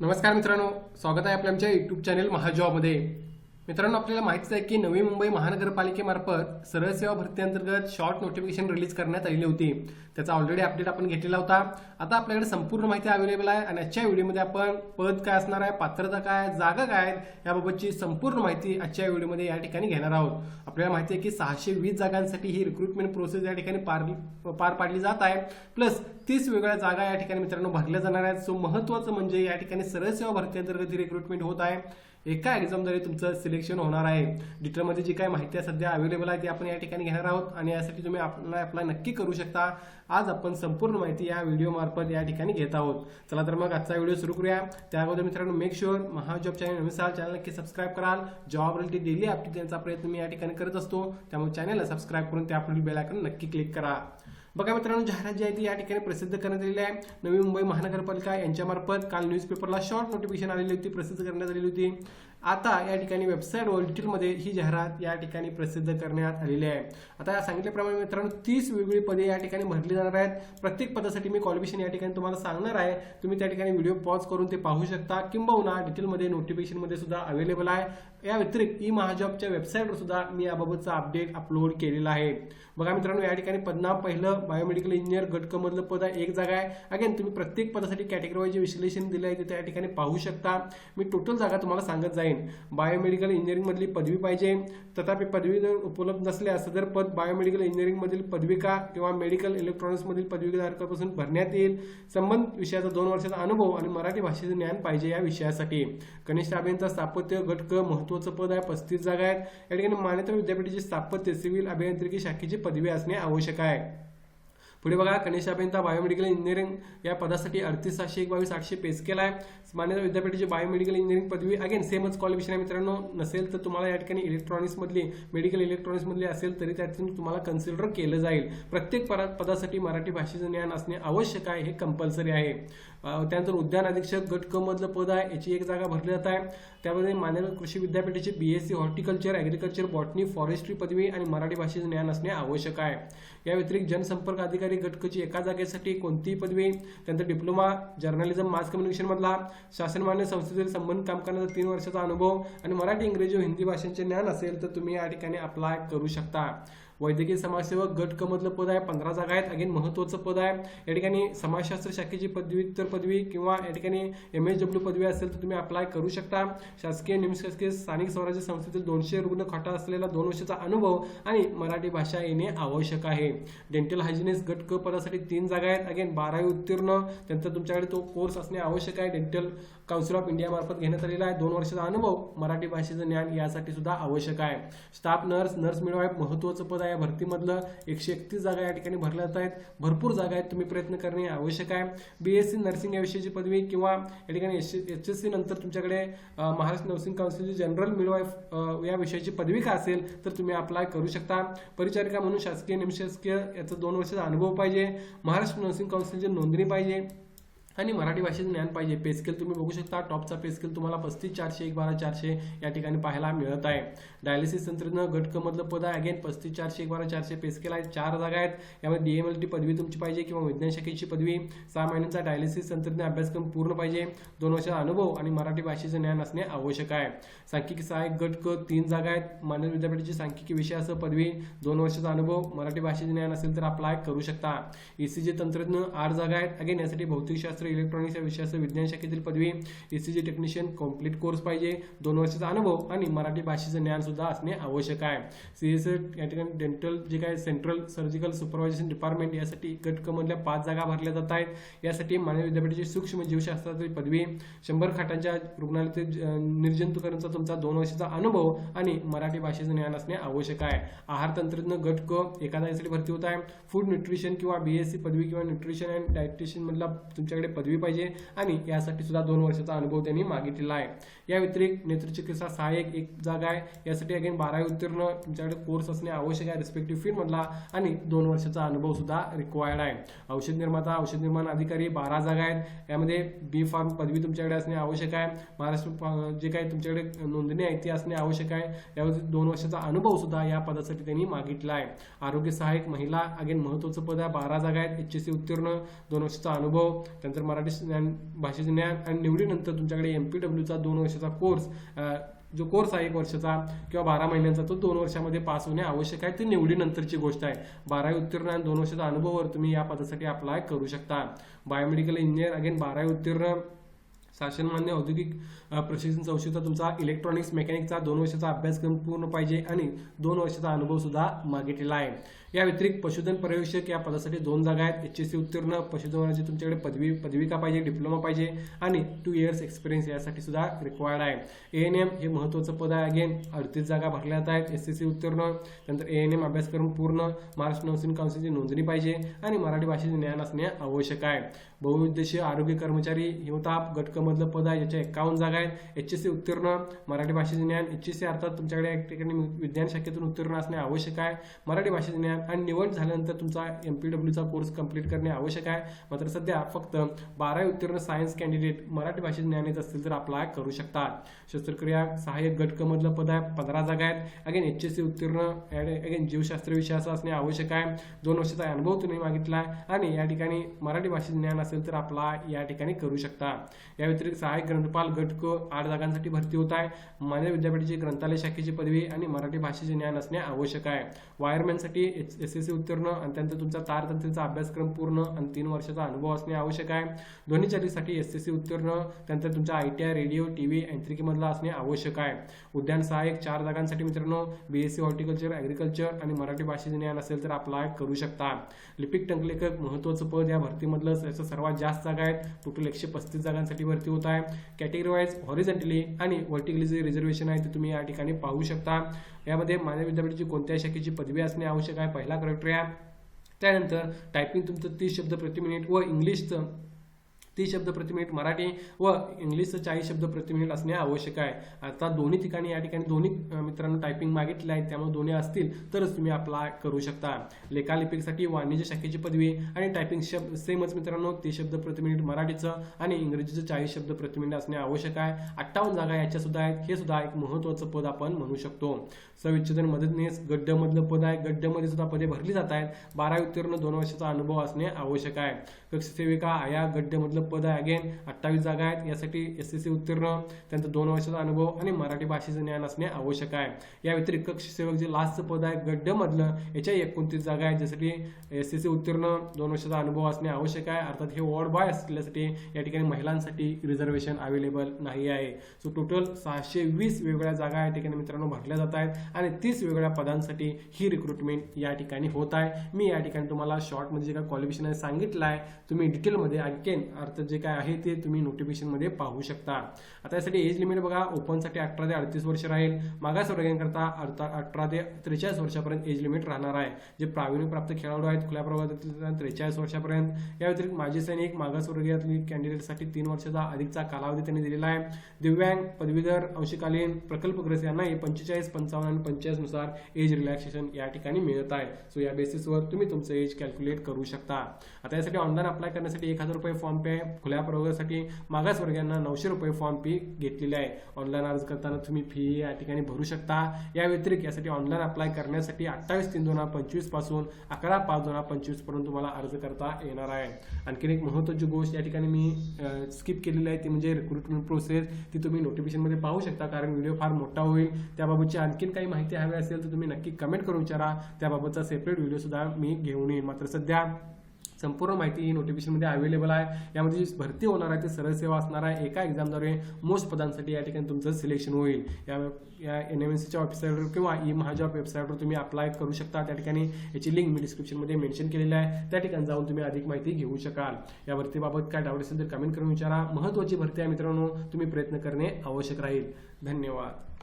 नमस्कार मित्रांनो स्वागत आहे आपल्या आमच्या युट्यूब चॅनल महाजॉबमध्ये मित्रांनो आपल्याला माहितीच आहे की नवी मुंबई महानगरपालिकेमार्फत सरळ सेवा भरती अंतर्गत शॉर्ट नोटिफिकेशन रिलीज करण्यात आलेली होती. त्याचा ऑलरेडी अपडेट आपण घेतलेला होता. आता आपल्याकडे संपूर्ण माहिती अवेलेबल आहे आणि आजच्या व्हिडिओमध्ये आपण पद काय असणार आहे पात्रता काय जागा काय आहेत याबाबतची संपूर्ण माहिती आजच्या व्हिडिओमध्ये या ठिकाणी घेणार आहोत. आपल्याला माहिती आहे की सहाशे वीस जागांसाठी ही रिक्रुटमेंट प्रोसेस या ठिकाणी पार पार पाडली जात आहे. प्लस तीस वेगळ्या जागा या ठिकाणी मित्रांनो भरल्या जाणार आहेत. सो महत्वाचं म्हणजे या ठिकाणी सरळ सेवा भरती अंतर्गत ही रिक्रुटमेंट होत आहे. एका एक्झामद्वारे तुमचं सिलेक्शन होणार आहे. डिटेलमध्ये जी काय माहिती आहे सध्या अवेलेबल आहे ती आपण या ठिकाणी घेणार आहोत. आणि यासाठी तुम्ही आपला अप्लाय नक्की करू शकता. आज आपण संपूर्ण माहिती या व्हिडिओमार्फत या ठिकाणी घेत आहोत. चला तर मग आजचा व्हिडिओ सुरू करूया. त्या अगोदर मित्रांनो मेक शुअर महाजॉब चॅनल नवीन चॅनल नक्की सबस्क्राईब कराल. जॉब रिलेटेड डेली अपडेट देण्याचा प्रयत्न मी या ठिकाणी करत असतो. त्यामुळे चॅनलला सबस्क्राईब करून त्यापुढील बेल आयकॉन नक्की क्लिक करा. बघा मित्रांनो जाहिरात जी आहे ती या ठिकाणी प्रसिद्ध करण्यात आलेली आहे. नवी मुंबई महानगरपालिका यांच्यामार्फत काल न्यूजपेपरला शॉर्ट नोटिफिकेशन आलेली होती प्रसिद्ध करण्यात आलेली होती. आता या ठिकाणी वेबसाईटवर डिटेलमध्ये ही जाहिरात या ठिकाणी प्रसिद्ध करण्यात आलेली आहे. आता सांगितल्याप्रमाणे मित्रांनो तीस वेगवेगळी पदे या ठिकाणी भरली जाणार आहेत. प्रत्येक पदासाठी मी क्वालिफिकेशन या ठिकाणी तुम्हाला सांगणार आहे. तुम्ही त्या ठिकाणी व्हिडिओ पॉज करून ते पाहू शकता. किंबहुना डिटेलमध्ये नोटिफिकेशनमध्ये सुद्धा अवेलेबल आहे. या व्यतिरिक्त ई महाजॉबच्या वेबसाईटवर सुद्धा मी याबाबतचा अपडेट अपलोड केलेला आहे. बघा मित्रांनो या ठिकाणी पदनाम पहिलं बायोमेडिकल इंजिनियर गटकमधलं पद आहे एक जागा आहे. अगेन तुम्ही प्रत्येक पदासाठी कॅटेगरी विश्लेषण दिलं आहे ते त्या ठिकाणी पाहू शकता. मी टोटल जागा तुम्हाला सांगत जाईन. बायोमेडिकल इंजिनिअरिंगमधली पदवी पाहिजे. तथापि पदवी जर उपलब्ध नसल्यास सदर पद बायोमेडिकल इंजिनिअरिंगमधील पदविका किंवा मेडिकल इलेक्ट्रॉनिक्समधील पदवीधारकापासून भरण्यात येईल. संबंध विषयाचा दोन वर्षाचा अनुभव आणि मराठी भाषेचे ज्ञान पाहिजे या विषयासाठी. कनिष्ठ अभियंता स्थापत्य घटक महत्वाचं पद आहे पस्तीस जागा आहेत. या ठिकाणी मान्यता विद्यापीठाची स्थापत्य सिव्हिल अभियांत्रिकी शाखेची पदवी असणे आवश्यक आहे. पुढे बघा कनिष्ठ अभियंता बायोमेडिकल इंजिनिअरिंग या पदासाठी अडतीस सहाशे एक बावीस आठशे पेस केला आहे मान्यता विद्यापीठाची बायोमेडिकल इंजिनिअरिंग पदवी अगेन सेमच क्वालिफिकेशन आहे मित्रांनो नसेल तर तुम्हाला या ठिकाणी इलेक्ट्रॉनिक्समधली मेडिकल इलेक्ट्रॉनिक्समधली असेल तरी त्यातून तुम्हाला कन्सिडर केलं जाईल. प्रत्येक पदासाठी मराठी भाषेचं ज्ञान असणे आवश्यक आहे हे कंपल्सरी आहे. त्यानंतर उद्यान अधीक्षक गट क मधलं पद आहे याची एक जागा भरली जात आहे. त्यामध्ये मान्यवर कृषी विद्यापीठाची BSc horticulture agriculture botany forestry पदवी आणि मराठी भाषेचं ज्ञान असणे आवश्यक आहे. या व्यतिरिक्त जनसंपर्क अधिकारी गटकची एका जागेसाठी कोणतीही पदवी त्यानंतर डिप्लोमा जर्नलिझम मास कम्युनिकेशन मधला शासनमान्य संस्थेतील संबंध काम करण्याचा तीन वर्षाचा अनुभव आणि मराठी इंग्रजी व हिंदी भाषांचे ज्ञान असेल तर तुम्ही या ठिकाणी अप्लाय करू शकता. वैद्यकीय समाजसेवक गट क मधलं पद आहे पंधरा जागा आहेत. अगेन महत्वाचं पद आहे. या ठिकाणी समाजशास्त्र शाखेची पदव्युत्तर पदवी किंवा या ठिकाणी एम एस डब्ल्यू पदवी असेल तर तुम्ही अप्लाय करू शकता. शासकीय निमशासकीय स्थानिक स्वराज्य संस्थेतील दोनशे रुग्ण खाटा असलेला दोन वर्षाचा अनुभव आणि मराठी भाषा येणे आवश्यक आहे. डेंटल हायजिनिस्ट गट क पदासाठी तीन जागा आहेत. अगेन बारावी उत्तीर्ण. त्यांचा तुमच्याकडे तो कोर्स असणे आवश्यक आहे. डेंटल काउन्सिल ऑफ इंडिया मार्फत घेण्यात आलेला आहे. दोन वर्षाचा अनुभव मराठी भाषेचं ज्ञान यासाठी सुद्धा आवश्यक आहे. स्टाफ नर्स नर्स मिळवाय महत्वाचं पद आहे. भरतीमधलं एकशे एकतीस जागा या ठिकाणी भरल्या जात आहेत. भरपूर जागा आहेत. तुम्ही प्रयत्न करणे आवश्यक आहे. बीएससी नर्सिंग या विषयाची पदवी किंवा या ठिकाणी एच एस सी नंतर तुमच्याकडे महाराष्ट्र नर्सिंग काउन्सिलची जनरल मिडवाईफ या विषयाची पदवी का असेल तर तुम्ही अप्लाय करू शकता. परिचारिका म्हणून शासकीय निमशासकीय याचा दोन वर्षाचा अनुभव पाहिजे. महाराष्ट्र नर्सिंग काउन्सिलची नोंदणी पाहिजे. आणि मराठी भाषेचं ज्ञान पाहिजे. पेस्केल तुम्ही बघू शकता. टॉपचा पेस्केल तुम्हाला पस्तीस चारशे एक बारा चारशे या ठिकाणी पाहायला मिळत आहे. डायलिसिस तंत्रज्ञ गटकमधलं पद आहे. अगेन पस्तीस चारशे एक बारा चारशे पेस्केल आहे चार जागा आहेत. यामध्ये डीएमएल टी पदवी तुमची पाहिजे किंवा विज्ञान शाखेची पदवी. सहा महिन्यांचा डायलिसिस तंत्रज्ञ अभ्यासक्रम पूर्ण पाहिजे. दोन वर्षाचा अनुभव आणि मराठी भाषेचं ज्ञान असणे आवश्यक आहे. सांख्यिकी सहाय्यक गट क तीन जागा आहेत. मानव विद्यापीठाची सांख्यिकी विषयासह पदवी दोन वर्षाचा अनुभव मराठी भाषेचे ज्ञान असेल तर अप्लाय करू शकता. ईसीजी तंत्रज्ञ आठ जागा आहेत. अगेन यासाठी भौतिकशास्त्र इलेक्ट्रॉनिक्स या विषयासह विज्ञान शाखेतील पदवी जी टेक्निशियन कॉम्प्लीट कोर्स पाहिजे. दोन वर्षाचा अनुभव आणि मराठी भाषेचं ज्ञान सुद्धा असणे आवश्यक आहे. सीएस या ठिकाणी डेंटल जे काय सेंट्रल सर्जिकल सुपरवायझेशन डिपार्टमेंट यासाठी गटकमधल्या पाच जागा भरल्या जात आहेत. यासाठी मानव विद्यापीठाची सूक्ष्म जीवशास्त्रातील पदवी शंभर खाटांच्या रुग्णालयातील निर्जंतुकरणचा तुमचा दोन वर्षाचा अनुभव आणि मराठी भाषेचं ज्ञान असणे आवश्यक आहे. आहार तंत्रज्ञ गट क एखादा यासाठी भरती होत आहे. फूड न्यूट्रिशन किंवा बीएससी पदवी किंवा न्यूट्रिशन अँड डायटिशियन मधला तुमच्याकडे पदवी पाहिजे आणि यासाठी सुद्धा दोन वर्षाचा अनुभव त्यांनी मागितलेला आहे. या व्यतिरिक्त नेत्रचिकित्सा सहाय्यक एक जागा आहे. यासाठी अगेन बारावी उत्तीर्ण तुमच्याकडे कोर्स असणे आवश्यक आहे रिस्पेक्टिव्ह फील्डमधला आणि दोन वर्षाचा अनुभव सुद्धा रिक्वायर्ड आहे. औषध निर्माता औषध निर्माण अधिकारी बारा जागा आहेत. यामध्ये बी फार्म पदवी तुमच्याकडे असणे आवश्यक आहे. महाराष्ट्र जे काही तुमच्याकडे नोंदणी आहे ती असणे आवश्यक आहे. यामध्ये दोन वर्षाचा अनुभव सुद्धा या पदासाठी त्यांनी मागितला आहे. आरोग्य सहाय्यक महिला अगेन महत्वाचं पद आहे. बारा जागा आहेत. एच एस सी उत्तीर्ण दोन वर्षाचा अनुभव. त्यानंतर मराठी ज्ञान भाषेचे ज्ञान आणि निवडीनंतर तुमच्याकडे एम पी डब्ल्यूचा दोन वर्षाचा कोर्स जो कोर्स आहे एक वर्षाचा किंवा बारा महिन्यांचा तो दोन वर्षामध्ये पास होणे आवश्यक आहे. ती निवडीनंतरची गोष्ट आहे. बारावी उत्तीर्ण आणि दोन वर्षाचा अनुभवावर तुम्ही या पदासाठी अप्लाय करू शकता. बायोमेडिकल इंजिनियर अगेन बारावी उत्तीर्ण शासनमान्य औद्योगिक प्रशिक्षण संस्थेचा तुमचा इलेक्ट्रॉनिक्स मेकॅनिकचा दोन वर्षाचा अभ्यासक्रम पूर्ण पाहिजे आणि दोन वर्षाचा अनुभव सुद्धा मागितलेला आहे. या व्यतिरिक्त पशुधन पर्यवेक्षक या पदासाठी दोन जागा आहेत. एच एस सी उत्तीर्ण पशुधनाची तुमच्याकडे पदवी पदविका पाहिजे डिप्लोमा पाहिजे आणि टू इयर्स एक्सपिरियन्स यासाठी सुद्धा रिक्वायर्ड आहे. ए एन एम हे महत्त्वाचं पद आहे. अगेन अडतीस जागा भरल्या जात आहेत. एस एस सी उत्तीर्ण नंतर ए एन एम अभ्यासक्रम पूर्ण महाराष्ट्र नर्सिंग काउन्सिलची नोंदणी पाहिजे आणि मराठी भाषेचे ज्ञान असणे आवश्यक आहे. बहुउद्देशीय आरोग्य कर्मचारी हिवताप गटकमधलं पद आहे याच्या एकावन्न जागा आहेत. एच एस सी उत्तीर्ण मराठी भाषेचे ज्ञान. एच एस सी अर्थात तुमच्याकडे एक ठिकाणी विज्ञान शाखेतून उत्तीर्ण असणे आवश्यक आहे. मराठी भाषेचे ज्ञान आणि निवड झाल्यानंतर तुमचा एम पी डब्ल्यूचा कोर्स कंप्लीट करणे आवश्यक आहे. मात्र सध्या फक्त बारावी उत्तीर्ण सायन्स कॅन्डिडेट मराठी भाषेचे ज्ञान येत असतील तर अप्लाय करू शकतात. शस्त्रक्रिया सहाय्यक गटकमधलं पद आहे पंधरा जागा आहेत. अगेन एच एस सी उत्तीर्ण अगेन जीवशास्त्र विषयाचा असणे आवश्यक आहे. दोन वर्षाचा अनुभव तुम्ही मागितला आहे. आणि या ठिकाणी मराठी भाषेचे ज्ञान असेल तर आपला या ठिकाणी करू शकता. या व्यतिरिक्त सहाय्यक ग्रंथपाल घटक आठ जागांसाठी भरती होत आहे. मान्य विद्यापीठाची ग्रंथालय शाखेची पदवी आणि मराठी भाषेचे ज्ञान असणे आवश्यक आहे. वायरमॅनसाठी एस एस सी उत्तीर्ण आणि त्यानंतर तुमचा तारतंत्रीचा अभ्यासक्रम पूर्ण आणि तीन वर्षाचा अनुभव असणे आवश्यक आहे. दोन्ही चालीसाठी एस एस सी उत्तीर्ण त्यानंतर तुमचा I T I radio T V यांत्रिकीमधला असणे आवश्यक आहे. उद्यान सहाय्यक चार जागांसाठी मित्रांनो B S C horticulture agriculture आणि मराठी भाषेचे ज्ञान असेल तर अप्लाय करू शकता. लिपिक टंकलेखक महत्त्वाचं पद या भरतीमधलं सर्वात जास्त जागा आहेत. टोटल एकशे पस्तीस जागांसाठी भरती होत आहे. कॅटेगरी वाईज हॉरिझेंटली आणि व्हर्टिकली जे रिझर्वेशन आहे ते तुम्ही या ठिकाणी पाहू शकता. यामध्ये मानव विद्यापीठाची कोणत्या शाखेची पदवी असणे आवश्यक आहे. पहिला क्रायटेरिया त्यानंतर टायपिंग तुमचं तीस शब्द प्रति मिनिट व इंग्लिशचं तीस शब्द प्रति मिनिट मराठी व इंग्लिशचं चाळीस शब्द प्रति मिनिट असणे आवश्यक आहे. आता दोन्ही ठिकाणी या ठिकाणी दोन्ही मित्रांनो टायपिंग मागितले आहे त्यामुळे दोन्ही असतील तरच तुम्ही अप्लाय करू शकता. लेखालिपिकसाठी वाणिज्य शाखेची पदवी आणि टायपिंग शब्द सेमच मित्रांनो तीस शब्द प्रति मिनिट मराठीचं आणि इंग्रजीचं चाळीस शब्द प्रति मिनिट असणे आवश्यक आहे. अठ्ठावन्न जागा याच्या सुद्धा आहेत हे सुद्धा एक महत्त्वाचं पद आपण म्हणू शकतो. सविच्छेदन मदतनीस गड्डमधलं पद आहे. गड्डमध्ये सुद्धा पदे भरली जात आहेत. बारावी उत्तीर्ण दोन वर्षाचा अनुभव असणे आवश्यक आहे. कक्षसेविका आया गड्डमधलं पद आहे. अगेन अठ्ठावीस जागा आहेत. यासाठी एस एस सी उत्तीर्ण त्यांचा दोन वर्षाचा अनुभव आणि मराठी भाषेचं ज्ञान असणे आवश्यक आहे. या व्यतिरिक्त कक्ष सेवक जे लास्टचं पद आहे गड्डमधलं याच्या एकोणतीस जागा आहेत. ज्यासाठी एस एस सी उत्तीर्ण दोन वर्षाचा अनुभव असणे आवश्यक आहे. अर्थात हे वॉर्ड बॉय असल्यासाठी या ठिकाणी महिलांसाठी रिझर्वेशन अवेलेबल नाही आहे. सो टोटल सहाशे वीस वेगवेगळ्या जागा या ठिकाणी मित्रांनो भरल्या जात आहेत आणि तीस वेगवेगळ्या पदांसाठी ही रिक्रुटमेंट या ठिकाणी होत आहे. मी या ठिकाणी तुम्हाला शॉर्टमध्ये जे काही क्वालिफिकेशन आहे सांगितलं आहे तुम्ही डिटेलमध्ये आणखीन अर्थ जे काय आहे ते तुम्ही नोटिफिकेशनमध्ये पाहू शकता. आता यासाठी एज लिमिट बघा ओपनसाठी अठरा ते अडतीस वर्ष राहील. मागास वर्गांकरता अर्धा अठरा ते त्रेचाळीस वर्षापर्यंत एज लिमिट राहणार आहे. जे प्रावीण्यप्राप्त खेळाडू आहेत खुल्या प्रवर्गातील त्रेचाळीस वर्षापर्यंत. या व्यतिरिक्त माजी सैनिक मागासवर्गीयातील कॅन्डिडेटसाठी तीन वर्षाचा अधिकचा कालावधी त्यांनी दिलेला आहे. दिव्यांग पदवीधर अंशकालीन प्रकल्पग्रस्त यांनाही पंचेचाळीस पंचावन्न आणि पंचेचाळीसनुसार एज रिलॅक्सेशन या ठिकाणी मिळत आहे. सो या बेसिसवर तुम्ही तुमचं एज कॅल्क्युलेट करू शकता. आता यासाठी ऑनलाईन अप्लाय करण्यासाठी एक हजार रुपये फॉर्म पे आहे खुल्या प्रवर्गासाठी मागासवर्गीयांना नऊशे रुपये फॉर्म फी घेतलेली आहे. ऑनलाईन अर्ज करताना तुम्ही फी या ठिकाणी भरू शकता. या व्यतिरिक्त यासाठी ऑनलाईन अप्लाय करण्यासाठी अठ्ठावीस तीन दोन हजार पंचवीसपासून अकरा पाच दोन हजार पंचवीसपर्यंत तुम्हाला अर्ज करता येणार आहे. आणखीन एक महत्त्वाची गोष्ट या ठिकाणी मी स्किप केलेली आहे. ती म्हणजे रिक्रुटमेंट प्रोसेस ती तुम्ही नोटिफिकेशनमध्ये पाहू शकता कारण व्हिडिओ फार मोठा होईल. त्याबाबतची आणखीन काही माहिती हवी असेल तर तुम्ही नक्की कमेंट करून विचारा. त्याबाबतचा सेपरेट व्हिडिओ सुद्धा मी घेऊन येईन. मात्र सध्या संपूर्ण माहिती ही नोटिफिकेशनमध्ये अवेलेबल आहे. यामध्ये जी भरती होणार आहे ते सरळ सेवा असणार आहे. एका एक्झामद्वारे मोस्ट पदांसाठी या ठिकाणी तुमचं सिलेक्शन होईल. या या एन एम एन सीच्या वेबसाईटवर किंवा ई महाजॉब वेबसाईटवर तुम्ही अप्लाय करू शकता. त्या ठिकाणी याची लिंक मी डिस्क्रिप्शनमध्ये मेन्शन केलेली आहे. त्या ठिकाणी जाऊन तुम्ही अधिक माहिती घेऊ शकाल. या भरतीबाबत काय डाऊट असेल तर कमेंट करून विचारा. महत्त्वाची भरती आहे मित्रांनो. तुम्ही प्रयत्न करणे आवश्यक राहील. धन्यवाद.